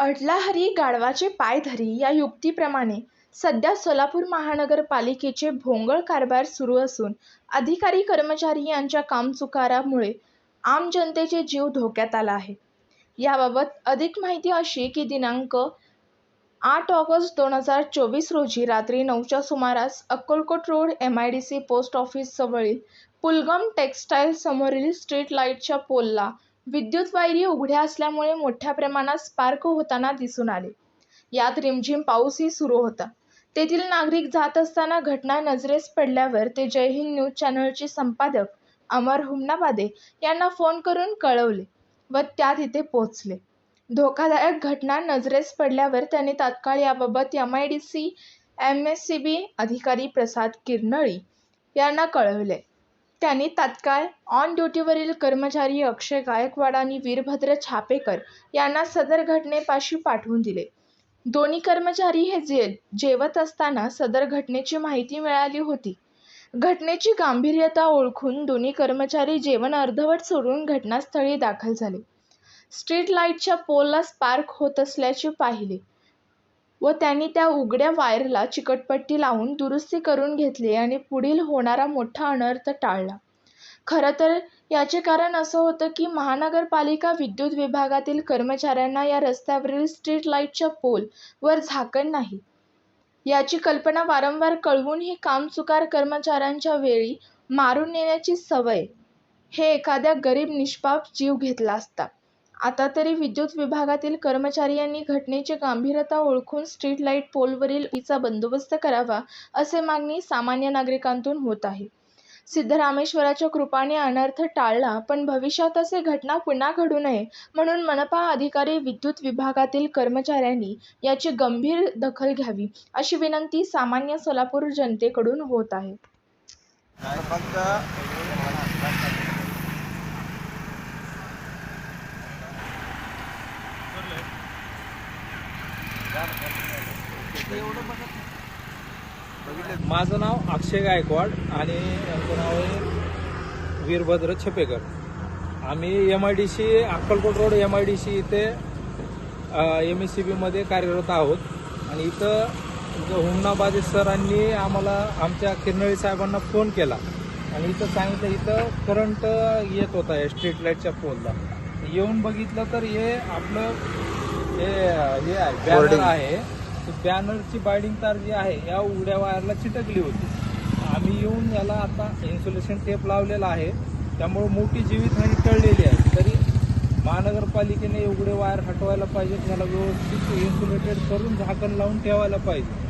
अडला हरी गाढवाचे पाय धरी या युक्तीप्रमाणे सध्या सोलापूर महानगरपालिकेचे भोंगळ कारभार सुरू असून अधिकारी कर्मचारी यांच्या कामचुकारामुळे आम जनतेचे जीव धोक्यात आला आहे. याबाबत अधिक माहिती अशी की दिनांक आठ ऑगस्ट दोन हजार चोवीस रोजी रात्री नऊच्या सुमारास Akkalkot road M I D C post office जवळील पुलगम टेक्स्टाईल समोरील स्ट्रीट लाईटच्या पोलला विद्युत वायरी उघड्या असल्यामुळे मोठ्या प्रमाणात स्पार्क होताना दिसून आले. यात रिमझिम पाऊसही सुरू होता. तेथील नागरिक जात असताना घटना नजरेस पडल्यावर ते जय हिंद न्यूज चॅनलचे संपादक अमर हुमनाबादे यांना फोन करून कळवले व त्या तिथे पोहोचले. धोकादायक घटना नजरेस पडल्यावर त्यांनी तात्काळ याबाबत M I D C M S C B अधिकारी प्रसाद किरनळी यांना कळवले. त्यांनी तात्काळ ऑन ड्युटीवरील कर्मचारी अक्षय गायकवाड आणि वीरभद्र छापेकर यांना सदर घटनेपाशी पाठवून दिले. दोन्ही कर्मचारी हे जे जेवत असताना सदर घटनेची माहिती मिळाली होती. घटनेची गांभीर्यता ओळखून दोन्ही कर्मचारी जेवण अर्धवट सोडून घटनास्थळी दाखल झाले. स्ट्रीट लाईटच्या पोलला स्पार्क होत असल्याचे पाहिले. व त्यांनी त्या उघड्या वायरला चिकटपट्टी लावून दुरुस्ती करून घेतली आणि पुढील होणारा मोठा अनर्थ टाळला. खरं तर याचे कारण असं होतं की महानगरपालिका विद्युत विभागातील कर्मचाऱ्यांना या रस्त्यावरील स्ट्रीट लाईटच्या पोल वर झाकण नाही. याची कल्पना वारंवार कळवूनही कामचुकार कर्मचाऱ्यांच्या वेळी मारून नेण्याची सवय. हे एखाद्या गरीब निष्पाप जीव घेतला असता. आता तरी विद्युत विभागातील कर्मचारी यांनी घटनेची गांभीर्यता ओळखून स्ट्रीट लाइट पोलवरील चा बंदोबस्त करावा असे मागणी सामान्य नागरिकांतून होत आहे. सिद्धरामेश्वराच्या कृपाने अनर्थ टाळला पण भविष्यात असे घटना पुन्हा घडू नये म्हणून मनपा अधिकारी विद्युत विभागातील कर्मचाऱ्यांनी याची गंभीर दखल घ्यावी अशी विनंती सामान्य सोलापूर जनतेकडून होत आहे. माझं नाव अक्षय गायकवाड आणि यांचं नाव आहे वीरभद्र छपेकर. आम्ही M I D C Akkalkot road M I D C इथे एम एस सी बीमध्ये कार्यरत आहोत. आणि इथं इथं हुमनाबादे सरांनी आम्हाला आमच्या किरनळी साहेबांना फोन केला. आणि इथं सांगितलं इथं करंट येत होता या स्ट्रीट लाईटच्या पोलला येऊन बघितलं तर हे आपलं हे हे आहे बॅनर आहे बॅनरची बायडिंग तार जी आहे या उघड्या वायरला चिटकली होती. आम्ही येऊन याला आता इन्सुलेशन टेप लावलेला आहे. त्यामुळे मोठी जीवितहानी टळलेली आहे. तरी महानगरपालिकेने उघडे वायर हटवायला पाहिजेत याला व्यवस्थित इन्सुलेटेड करून झाकण लावून ठेवायला पाहिजे.